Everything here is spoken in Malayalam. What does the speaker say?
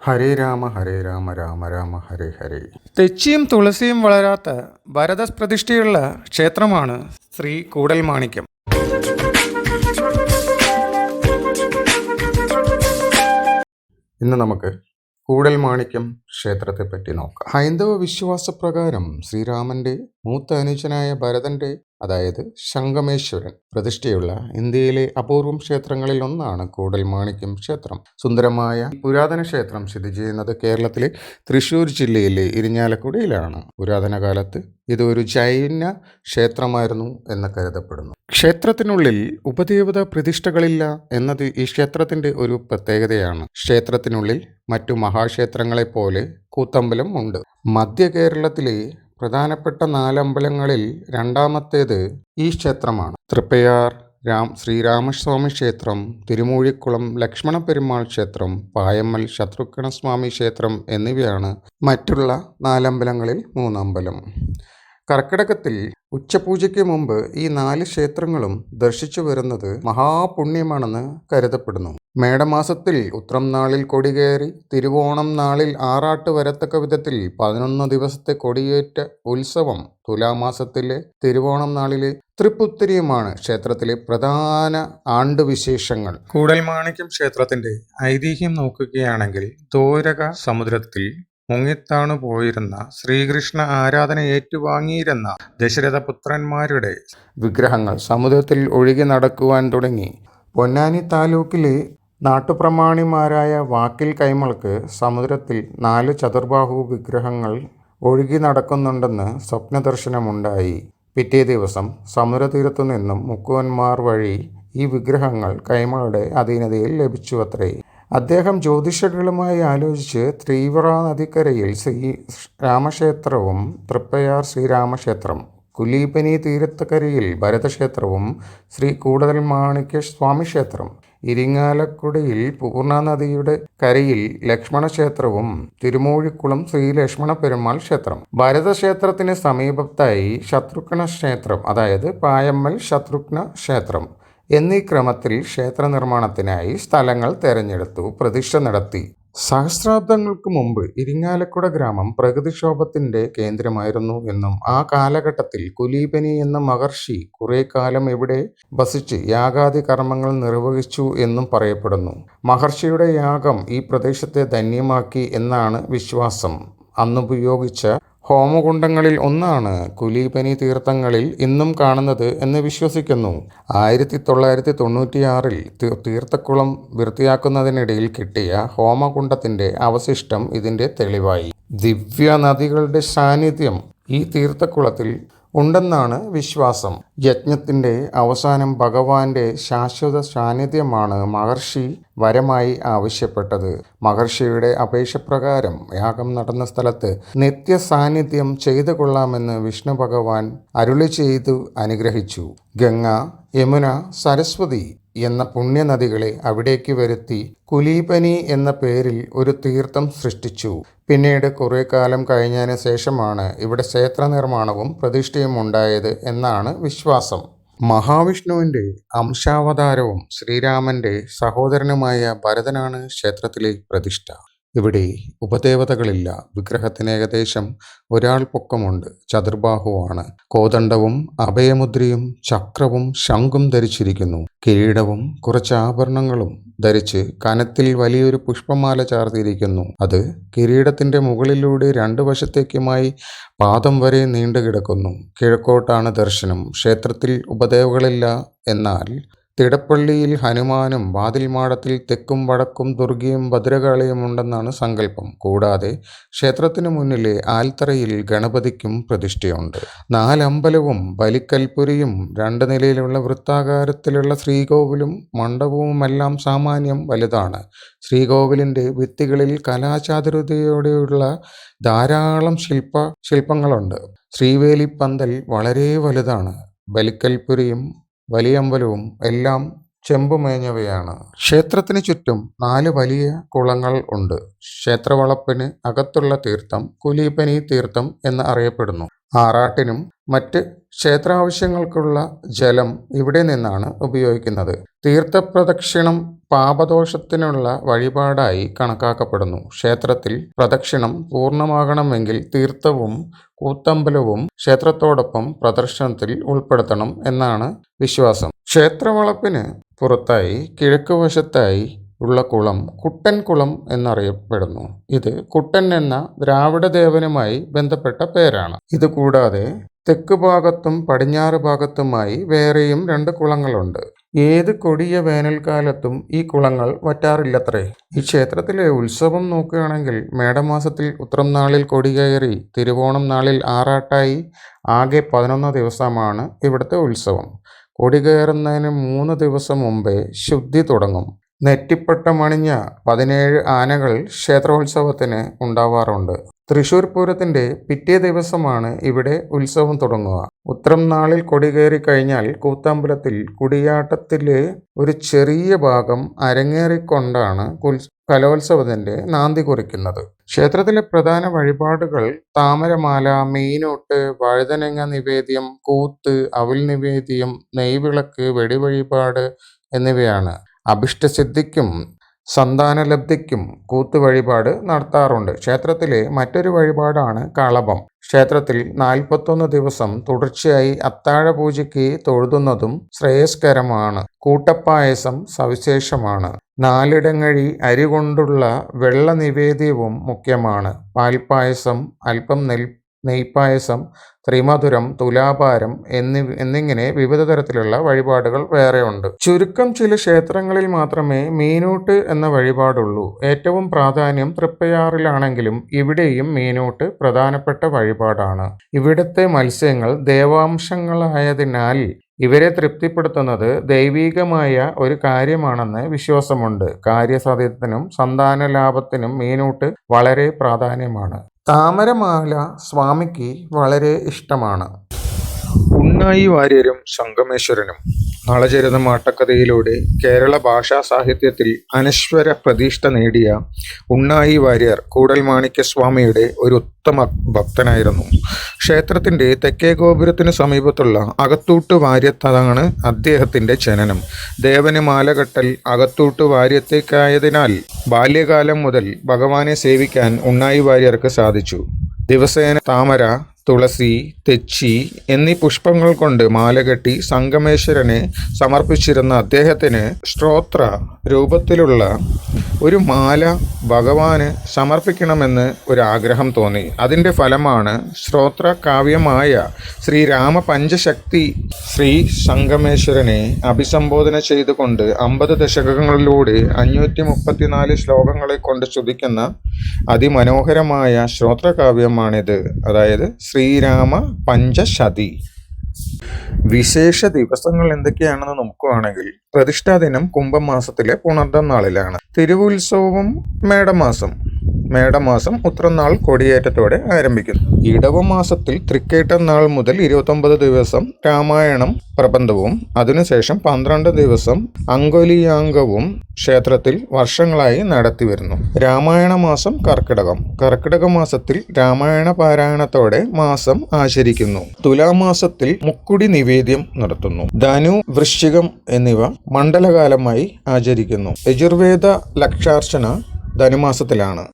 ഹരേ രാമ ഹരേ രാമ രാമ രാമ ഹരേ ഹരേ. തെച്ചിയും തുളസിയും വളരാത്ത ഭരതപ്രതിഷ്ഠയുള്ള ക്ഷേത്രമാണ് ശ്രീ കൂടൽമാണിക്യം. ഇന്ന് നമുക്ക് കൂടൽ മാണിക്യം ക്ഷേത്രത്തെ പറ്റി നോക്കാം. ഹൈന്ദവ വിശ്വാസപ്രകാരം ശ്രീരാമന്റെ മൂത്ത അനുജനായ ഭരതന്റെ അതായത് ശങ്കമേശ്വരൻ പ്രതിഷ്ഠയുള്ള ഇന്ത്യയിലെ അപൂർവം ക്ഷേത്രങ്ങളിൽ ഒന്നാണ് കൂടൽ മാണിക്യം ക്ഷേത്രം. സുന്ദരമായ പുരാതന ക്ഷേത്രം സ്ഥിതി ചെയ്യുന്നത് കേരളത്തിലെ തൃശ്ശൂർ ജില്ലയിലെ ഇരിഞ്ഞാലക്കുടയിലാണ്. പുരാതന കാലത്ത് ഇത് ഒരു ജൈന ക്ഷേത്രമായിരുന്നു എന്ന് കരുതപ്പെടുന്നു. ക്ഷേത്രത്തിനുള്ളിൽ ഉപദേവത പ്രതിഷ്ഠകളില്ല എന്നത് ഈ ക്ഷേത്രത്തിന്റെ ഒരു പ്രത്യേകതയാണ്. ക്ഷേത്രത്തിനുള്ളിൽ മറ്റു മഹാക്ഷേത്രങ്ങളെ മഹാക്ഷേത്രങ്ങളെപ്പോലെ കൂത്തമ്പലം ഉണ്ട്. മധ്യ കേരളത്തിലെ പ്രധാനപ്പെട്ട നാലമ്പലങ്ങളിൽ രണ്ടാമത്തേത് ഈ ക്ഷേത്രമാണ്. തൃപ്പയാർ രാം ശ്രീരാമസ്വാമി ക്ഷേത്രം തിരുമൂഴിക്കുളം ലക്ഷ്മണ പെരുമാൾ ക്ഷേത്രം പായമ്മൽ ശത്രുഘ്നസ്വാമി ക്ഷേത്രം എന്നിവയാണ് മറ്റുള്ള നാലമ്പലങ്ങളിൽ മൂന്നമ്പലം. കർക്കിടകത്തിൽ ഉച്ചപൂജയ്ക്ക് മുമ്പ് ഈ നാല് ക്ഷേത്രങ്ങളും ദർശിച്ചു വരുന്നത് മഹാപുണ്യമാണെന്ന് കരുതപ്പെടുന്നു. മേടമാസത്തിൽ ഉത്രം നാളിൽ കൊടികയറി തിരുവോണം നാളിൽ ആറാട്ട് വരത്തക്ക വിധത്തിൽ പതിനൊന്ന് ദിവസത്തെ കൊടിയേറ്റ ഉത്സവം തുലാമാസത്തിലെ തിരുവോണം നാളിലെ തൃപ്പുത്തിരിയുമാണ് ക്ഷേത്രത്തിലെ പ്രധാന ആണ്ടുവിശേഷങ്ങൾ. കൂടൽമാണിക്യം ക്ഷേത്രത്തിന്റെ ഐതിഹ്യം നോക്കുകയാണെങ്കിൽ ദോരക സമുദ്രത്തിൽ മുങ്ങിത്താണു പോയിരുന്ന ശ്രീകൃഷ്ണ ആരാധന ഏറ്റുവാങ്ങിയിരുന്ന ദശരഥപുത്രന്മാരുടെ വിഗ്രഹങ്ങൾ സമുദ്രത്തിൽ ഒഴുകി നടക്കുവാൻ തുടങ്ങി. പൊന്നാനി താലൂക്കിലെ നാട്ടുപ്രമാണിമാരായ വാക്കിൽ കൈമൾക്ക് സമുദ്രത്തിൽ നാല് ചതുർബാഹു വിഗ്രഹങ്ങൾ ഒഴുകി നടക്കുന്നുണ്ടെന്ന് സ്വപ്നദർശനമുണ്ടായി. പിറ്റേ ദിവസം സമുദ്രതീരത്തു നിന്നും മുക്കുവന്മാർ വഴി ഈ വിഗ്രഹങ്ങൾ കൈമളുടെ അധീനതയിൽ ലഭിച്ചു അത്രേ അദ്ദേഹം ജ്യോതിഷകളുമായി ആലോചിച്ച് ത്രീവ്ര നദിക്കരയിൽ ശ്രീ രാമക്ഷേത്രവും തൃപ്പയാർ ശ്രീരാമക്ഷേത്രം കുലീപനി തീരത്തക്കരയിൽ ഭരതക്ഷേത്രവും ശ്രീ കൂടതൽ മാണിക്യ സ്വാമി ക്ഷേത്രം ഇരിങ്ങാലക്കുടയിൽ പൂർണനദിയുടെ കരയിൽ ലക്ഷ്മണക്ഷേത്രവും തിരുമൂഴിക്കുളം ശ്രീ ലക്ഷ്മണ പെരുമാൾ ക്ഷേത്രം. ഭരതക്ഷേത്രത്തിന് സമീപത്തായി ശത്രുഘ്ന ക്ഷേത്രം അതായത് പായമ്മൽ ശത്രുഘ്ന ക്ഷേത്രം എന്നീ ക്രമത്തിൽ ക്ഷേത്ര നിർമ്മാണത്തിനായി സ്ഥലങ്ങൾ തെരഞ്ഞെടുത്തു പ്രതിഷ്ഠ നടത്തി. സഹസ്രാബ്ദങ്ങൾക്ക് മുമ്പ് ഇരിങ്ങാലക്കുട ഗ്രാമം പ്രകൃതിക്ഷോഭത്തിന്റെ കേന്ദ്രമായിരുന്നു എന്നും ആ കാലഘട്ടത്തിൽ കുലീപനി എന്ന മഹർഷി കുറെ കാലം ഇവിടെ വസിച്ച് യാഗാദി കർമ്മങ്ങൾ നിർവഹിച്ചു എന്നും പറയപ്പെടുന്നു. മഹർഷിയുടെ യാഗം ഈ പ്രദേശത്തെ ധന്യമാക്കി എന്നാണ് വിശ്വാസം. അന്നുപയോഗിച്ച ഹോമകുണ്ടങ്ങളിൽ ഒന്നാണ് കുലീപനി തീർത്ഥങ്ങളിൽ ഇന്നും കാണുന്നത് എന്ന് വിശ്വസിക്കുന്നു. ആയിരത്തി തൊള്ളായിരത്തി തൊണ്ണൂറ്റിയാറിൽ തീർത്ഥക്കുളം വൃത്തിയാക്കുന്നതിനിടയിൽ കിട്ടിയ ഹോമകുണ്ടത്തിന്റെ അവശിഷ്ടം ഇതിന്റെ തെളിവായി. ദിവ്യ നദികളുടെ സാന്നിധ്യം ഈ തീർത്ഥക്കുളത്തിൽ ഉണ്ടെന്നാണ് വിശ്വാസം. യജ്ഞത്തിന്റെ അവസാനം ഭഗവാന്റെ ശാശ്വത സാന്നിധ്യമാണ് മഹർഷി വരമായി ആവശ്യപ്പെട്ടത്. മഹർഷിയുടെ അപേക്ഷപ്രകാരം യാഗം നടന്ന സ്ഥലത്ത് നിത്യ സാന്നിധ്യം ചെയ്തു കൊള്ളാമെന്ന് വിഷ്ണു ഭഗവാൻ അരുളി ചെയ്തു അനുഗ്രഹിച്ചു. ഗംഗ യമുന സരസ്വതി എന്ന പുണ്യനദികളെ അവിടേക്ക് വരുത്തി കുലീപനി എന്ന പേരിൽ ഒരു തീർത്ഥം സൃഷ്ടിച്ചു. പിന്നീട് കുറേ കാലം കഴിഞ്ഞതിന് ശേഷമാണ് ഇവിടെ ക്ഷേത്ര നിർമ്മാണവും പ്രതിഷ്ഠയും ഉണ്ടായത് എന്നാണ് വിശ്വാസം. മഹാവിഷ്ണുവിന്റെ അംശാവതാരവും ശ്രീരാമന്റെ സഹോദരനുമായ ഭരതനാണ് ക്ഷേത്രത്തിലെ പ്രതിഷ്ഠ. ഇവിടെ ഉപദേവതകളില്ല. വിഗ്രഹത്തിന് ഏകദേശം ഒരാൾ പൊക്കമുണ്ട്. ചതുർബാഹുവാണ്. കോദണ്ഡവും അഭയമുദ്രയും ചക്രവും ശംഖും ധരിച്ചിരിക്കുന്നു. കിരീടവും കുറച്ച് ആഭരണങ്ങളും ധരിച്ച് കനത്തിൽ വലിയൊരു പുഷ്പമാല ചാർത്തിയിരിക്കുന്നു. അത് കിരീടത്തിന്റെ മുകളിലൂടെ രണ്ടു വശത്തേക്കുമായി പാദം വരെ നീണ്ടുകിടക്കുന്നു. കിഴക്കോട്ടാണ് ദർശനം. ക്ഷേത്രത്തിൽ ഉപദേവകളില്ല എന്നാൽ തിടപ്പള്ളിയിൽ ഹനുമാനും വാതിൽമാടത്തിൽ തെക്കും വടക്കും ദുർഗയും ഭദ്രകാളിയും ഉണ്ടെന്നാണ് സങ്കല്പം. കൂടാതെ ക്ഷേത്രത്തിന് മുന്നിലെ ആൽത്തറയിൽ ഗണപതിക്കും പ്രതിഷ്ഠയുണ്ട്. നാലമ്പലവും ബലിക്കൽപുരിയും രണ്ട് നിലയിലുള്ള വൃത്താകാരത്തിലുള്ള ശ്രീകോവിലും മണ്ഡപവുമെല്ലാം സാമാന്യം വലുതാണ്. ശ്രീകോവിലിന്റെ ഭിത്തികളിൽ കലാചാതുരതയോടെയുള്ള ധാരാളം ശില്പ ശില്പങ്ങളുണ്ട്. ശ്രീവേലിപ്പന്തൽ വളരെ വലുതാണ്. ബലിക്കൽപുരിയും വലിയമ്പലവും എല്ലാം ചെമ്പുമേഞ്ഞവയാണ്. ക്ഷേത്രത്തിന് ചുറ്റും നാല് വലിയ കുളങ്ങൾ ഉണ്ട്. ക്ഷേത്രവളപ്പിന് അകത്തുള്ള തീർത്ഥം കുലീപനി തീർത്ഥം എന്ന് അറിയപ്പെടുന്നു. ആറാട്ടിനും മറ്റ് ക്ഷേത്രാവശ്യങ്ങൾക്കുള്ള ജലം ഇവിടെ നിന്നാണ് ഉപയോഗിക്കുന്നത്. തീർത്ഥപ്രദക്ഷിണം പാപദോഷത്തിനുള്ള വഴിപാടായി കണക്കാക്കപ്പെടുന്നു. ക്ഷേത്രത്തിൽ പ്രദക്ഷിണം പൂർണമാകണമെങ്കിൽ തീർത്ഥവും കൂത്തമ്പലവും ക്ഷേത്രത്തോടൊപ്പം പ്രദർശനത്തിൽ ഉൾപ്പെടുത്തണം എന്നാണ് വിശ്വാസം. ക്ഷേത്രവളപ്പിന് പുറത്തായി കിഴക്കുവശത്തായി ഉള്ള കുളം കുട്ടൻ കുളം എന്നറിയപ്പെടുന്നു. ഇത് കുട്ടൻ എന്ന ദ്രാവിഡ ദേവനുമായി ബന്ധപ്പെട്ട പേരാണ്. ഇത് കൂടാതെ തെക്ക് ഭാഗത്തും പടിഞ്ഞാറ് ഭാഗത്തുമായി വേറെയും രണ്ട് കുളങ്ങളുണ്ട്. ഏത് കൊടിയ വേനൽക്കാലത്തും ഈ കുളങ്ങൾ വറ്റാറില്ലത്രേ. ഈ ക്ഷേത്രത്തിലെ ഉത്സവം നോക്കുകയാണെങ്കിൽ മേടമാസത്തിൽ ഉത്രം നാളിൽ കൊടികയറി തിരുവോണം നാളിൽ ആറാട്ടായി ആകെ പതിനൊന്ന് ദിവസമാണ് ഇവിടുത്തെ ഉത്സവം. കൊടികയറുന്നതിന് മൂന്ന് ദിവസം മുമ്പേ ശുദ്ധി തുടങ്ങും. നെറ്റിപ്പട്ടമണിഞ്ഞ പതിനേഴ് ആനകൾ ക്ഷേത്രോത്സവത്തിന് ഉണ്ടാവാറുണ്ട്. തൃശൂർ പൂരത്തിന്റെ പിറ്റേ ദിവസമാണ് ഇവിടെ ഉത്സവം തുടങ്ങുക. ഉത്രം നാളിൽ കൊടി കയറി കഴിഞ്ഞാൽ കൂത്തമ്പലത്തിൽ കുടിയാട്ടത്തിലെ ഒരു ചെറിയ ഭാഗം അരങ്ങേറിക്കൊണ്ടാണ് കലോത്സവത്തിന്റെ നാന്തി കുറിക്കുന്നത്. ക്ഷേത്രത്തിലെ പ്രധാന വഴിപാടുകൾ താമരമാല മീനോട്ട് വഴുതനങ്ങ നിവേദ്യം കൂത്ത് അവിൽ നിവേദ്യം നെയ്വിളക്ക് വെടിവഴിപാട് എന്നിവയാണ്. അഭിഷ്ടസിദ്ധിക്കും സന്താനലബ്ധിക്കും കൂത്ത് വഴിപാട് നടത്താറുണ്ട്. ക്ഷേത്രത്തിലെ മറ്റൊരു വഴിപാടാണ് കളഭം. ക്ഷേത്രത്തിൽ നാൽപ്പത്തൊന്ന് ദിവസം തുടർച്ചയായി അത്താഴ പൂജയ്ക്ക് തൊഴുതുന്നതും ശ്രേയസ്കരമാണ്. കൂട്ടപ്പായസം സവിശേഷമാണ്. നാലിടങ്ങഴി അരി കൊണ്ടുള്ള വെള്ള നിവേദ്യവും മുഖ്യമാണ്. പാൽപ്പായസം അല്പം നെൽ നെയ്പ്പായസം ത്രിമധുരം തുലാഭാരം എന്നി എന്നിങ്ങനെ വിവിധ തരത്തിലുള്ള വഴിപാടുകൾ വേറെയുണ്ട് ചുരുക്കം ചില ക്ഷേത്രങ്ങളിൽ മാത്രമേ മീനൂട്ട് എന്ന വഴിപാടുള്ളൂ. ഏറ്റവും പ്രാധാന്യം തൃപ്പയാറിലാണെങ്കിലും ഇവിടെയും മീനൂട്ട് പ്രധാനപ്പെട്ട വഴിപാടാണ്. ഇവിടുത്തെ മത്സ്യങ്ങൾ ദേവാംശങ്ങളായതിനാൽ ഇവരെ തൃപ്തിപ്പെടുത്തുന്നത് ദൈവീകമായ ഒരു കാര്യമാണെന്ന് വിശ്വാസമുണ്ട്. കാര്യസാധ്യത്തിനും സന്താന ലാഭത്തിനും മീനൂട്ട് വളരെ പ്രാധാന്യമാണ്. താമരമാല സ്വാമിക്ക് വളരെ ഇഷ്ടമാണ്. ഉണ്ണായി വാര്യരും സംഗമേശ്വരനും. നളചരിതം ആട്ടക്കഥയിലൂടെ കേരള ഭാഷാ സാഹിത്യത്തിൽ അനശ്വര പ്രതിഷ്ഠ നേടിയ ഉണ്ണായി വാര്യർ കൂടൽമാണിക്യസ്വാമിയുടെ ഒരു ഉത്തമ ഭക്തനായിരുന്നു. ക്ഷേത്രത്തിന്റെ തെക്കേ ഗോപുരത്തിന് സമീപത്തുള്ള അകത്തൂട്ട് വാര്യത്താണ് അദ്ദേഹത്തിന്റെ ജനനം. ദേവന് മാലകെട്ടൽ അകത്തൂട്ട് വാര്യത്തേക്കായതിനാൽ ബാല്യകാലം മുതൽ ഭഗവാനെ സേവിക്കാൻ ഉണ്ണായി വാര്യർക്ക് സാധിച്ചു. ദിവസേന താമര തുളസി തെച്ചി എന്നീ പുഷ്പങ്ങൾ കൊണ്ട് മാലകെട്ടി സംഗമേശ്വരനെ സമർപ്പിച്ചിരുന്ന അദ്ദേഹത്തിന് ശ്രോത്ര രൂപത്തിലുള്ള ഒരു മാല ഭഗവാന് സമർപ്പിക്കണമെന്ന് ഒരാഗ്രഹം തോന്നി. അതിന്റെ ഫലമാണ് ശ്രോത്ര കാവ്യമായ ശ്രീരാമ പഞ്ചശക്തി ശ്രീ സംഗമേശ്വരനെ അഭിസംബോധന ചെയ്തുകൊണ്ട് അമ്പത് ദശകങ്ങളിലൂടെ അഞ്ഞൂറ്റി മുപ്പത്തിനാല് ശ്ലോകങ്ങളെ കൊണ്ട് സ്തുതിക്കുന്ന അതിമനോഹരമായ ശ്രോത്രകാവ്യമാണിത് അതായത് ശ്രീരാമ പഞ്ചശതി. വിശേഷ ദിവസങ്ങൾ എന്തൊക്കെയാണെന്ന് നോക്കുകയാണെങ്കിൽ പ്രതിഷ്ഠാ ദിനം കുംഭമാസത്തിലെ പുണർദം നാളിലാണ്. തിരുവുത്സവം മേടമാസം. മേടമാസം ഉത്രനാൾ കൊടിയേറ്റത്തോടെ ആരംഭിക്കുന്നു. ഇടവമാസത്തിൽ തൃക്കേട്ട നാൾ മുതൽ ഇരുപത്തൊമ്പത് ദിവസം രാമായണം പ്രബന്ധവും അതിനുശേഷം പന്ത്രണ്ട് ദിവസം അങ്കൊലിയാംഗവും ക്ഷേത്രത്തിൽ വർഷങ്ങളായി നടത്തിവരുന്നു രാമായണ മാസം കർക്കിടകം. കർക്കിടക മാസത്തിൽ രാമായണ പാരായണത്തോടെ മാസം ആചരിക്കുന്നു. തുലാമാസത്തിൽ മുക്കുടി നിവേദ്യം നടത്തുന്നു. ധനു വൃശ്ചികം എന്നിവ മണ്ഡലകാലമായി ആചരിക്കുന്നു. യജുർവേദ ലക്ഷാർച്ചന ധനുമാസത്തിലാണ്.